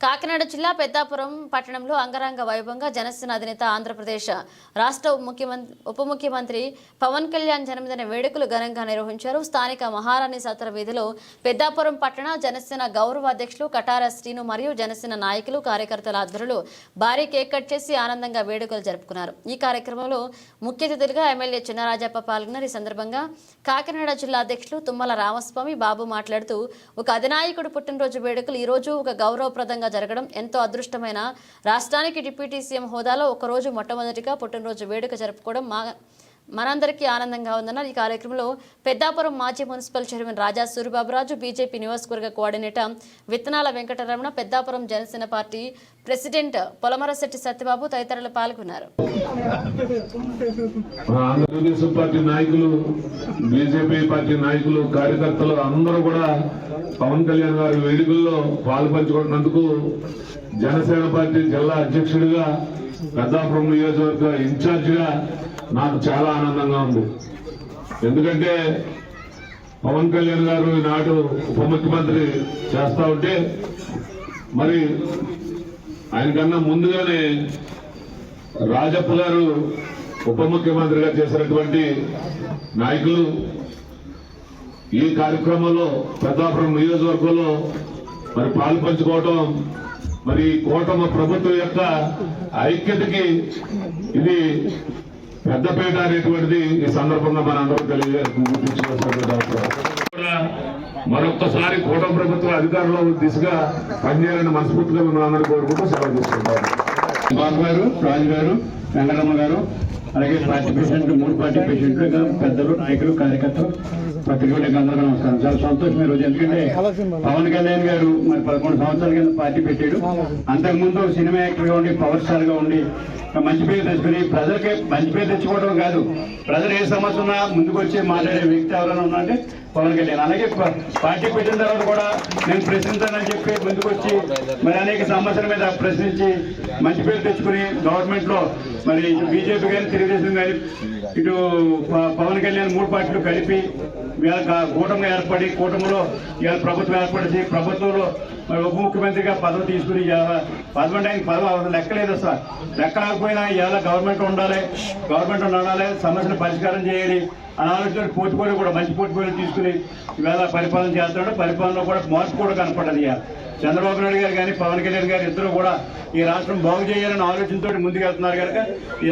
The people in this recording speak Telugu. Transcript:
కాకినాడ జిల్లా పెద్దాపురం పట్టణంలో అంగరంగ వైభవంగా జనసేన అధినేత ఆంధ్రప్రదేశ్ రాష్ట్ర ముఖ్యమంత్రి ఉప ముఖ్యమంత్రి పవన్ కళ్యాణ్ జన్మదిన వేడుకలు ఘనంగా నిర్వహించారు. స్థానిక మహారాణి సత్ర వీధిలో పెద్దాపురం పట్టణ జనసేన గౌరవ అధ్యక్షులు కటార శ్రీను మరియు జనసేన నాయకులు కార్యకర్తల ఆధ్వర్యులు భారీ కేక్ కట్ చేసి ఆనందంగా వేడుకలు జరుపుకున్నారు. ఈ కార్యక్రమంలో ముఖ్య అతిథులుగా ఎమ్మెల్యే చిన్నరాజప్ప పాల్గొన్నారు. ఈ సందర్భంగా కాకినాడ జిల్లా అధ్యక్షులు తుమ్మల రామస్వామి బాబు మాట్లాడుతూ ఒక అధినాయకుడు పుట్టినరోజు వేడుకలు ఈరోజు ఒక గౌరవప్రదంగా జరగడం ఎంతో అదృష్టమైన. రాష్ట్రానికి డిప్యూటీ సీఎం హోదాలో ఒకరోజు మొట్టమొదటిగా పుట్టినరోజు వేడుక జరుపుకోవడం మా మనందరికీ ఆనందంగా ఉందన్నారు. ఈ కార్యక్రమంలో పెద్దాపురం మాజీ municipal chairman Raja Suribaburaju BJP నియోజకవర్గ coordinator Vittanala Venkataramana Peddapuram Janasena party president Polamarasetti Satyababu తదితరులు పాల్గొన్నారు. ఆంధ్రప్రదేశ్ పార్టీ నాయకులు బీజేపీ పార్టీ నాయకులు కార్యకర్తలు అందరూ కూడా పవన్ కళ్యాణ్ గారి వేడుకల్లో పాల్పంచుకున్నందుకు జనసేన పార్టీ జిల్లా అధ్యక్షుడిగా పెద్దాపురం నియోజకవర్గ ఇన్ఛార్జిగా నాకు చాలా ఆనందంగా ఉంది. ఎందుకంటే పవన్ కళ్యాణ్ గారు ఈనాడు ఉప ముఖ్యమంత్రి చేస్తా ఉంటే మరి ఆయన కన్నా ముందుగానే రాజప్ప గారు ఉప ముఖ్యమంత్రిగా చేసినటువంటి నాయకులు ఈ కార్యక్రమంలో పెద్దాపురం నియోజకవర్గంలో మరి పాలు పంచుకోవటం మరి ఈ కూటమి ప్రభుత్వం యొక్క ఐక్యతకి ఇది పెద్దపేట అనేటువంటిది ఈ సందర్భంగా మనందరం తెలియజే ఒక్కసారి కూటమి ప్రభుత్వ అధికారంలో దిశగా పనిచేయాలని మనస్ఫూర్తిగా మిమ్మల్ని అందరూ కోరుకుంటూ సెలవు తీసుకుంటారు బాబు గారు రాజు గారు వెంకటమ్మ గారు అలాగే పార్టీ ప్రెసిడెంట్ మూడు పార్టీ ప్రెసిడెంట్లు ఇంకా పెద్దలు నాయకులు కార్యకర్తలు పత్రికలకు అందరూ నమస్కారం. చాలా సంతోషం ఈరోజు రోజు. ఎందుకంటే పవన్ కళ్యాణ్ గారు మరి పదకొండు సంవత్సరాల కింద పార్టీ పెట్టాడు. అంతకుముందు సినిమా యాక్టర్గా ఉండి పవర్ స్టార్గా ఉండి మంచి పేరు తెచ్చుకుని ప్రజలకి మంచి పేరు తెచ్చుకోవడం కాదు. ప్రజలు ఏ సమస్య ఉన్నా ముందుకు వచ్చి మాట్లాడే వ్యక్తి ఎవరైనా ఉన్నా అంటే పవన్ కళ్యాణ్. అలాగే పార్టీ పెట్టిన తర్వాత కూడా నేను ప్రశ్నించానని చెప్పి ముందుకు వచ్చి మరి అనేక సమస్యల మీద ప్రశ్నించి మంచి పేరు తెచ్చుకుని గవర్నమెంట్లో మరి బీజేపీ కానీ తెలుగుదేశం కానీ ఇటు పవన్ కళ్యాణ్ మూడు పార్టీలు కలిపి ఇవాళ కా- ఏర్పడి కూటమిలో ఇవాళ ప్రభుత్వం ఏర్పడిచి ప్రభుత్వంలో మరి ఉప ముఖ్యమంత్రిగా పదవి తీసుకుని ఇవాళ పదవి అంటే పదవి లెక్కలేదు సార్. లెక్క రాకపోయినా ఇవాళ గవర్నమెంట్ ఉండాలి గవర్నమెంట్ ఉండాలి సమస్యను పరిష్కారం చేయాలి అని ఆలోచన కూడా మంచి పోర్టుకోలు తీసుకుని ఇవాళ పరిపాలన చేస్తున్నాడు. పరిపాలనలో కూడా మార్పు కూడా కనపడదు ఇవాళ. చంద్రబాబు నాయుడు గారు కానీ పవన్ కళ్యాణ్ గారు ఇద్దరు కూడా ఈ రాష్ట్రం బాగు చేయాలని ఆలోచనతో ముందుకెళ్తున్నారు కనుక ఈ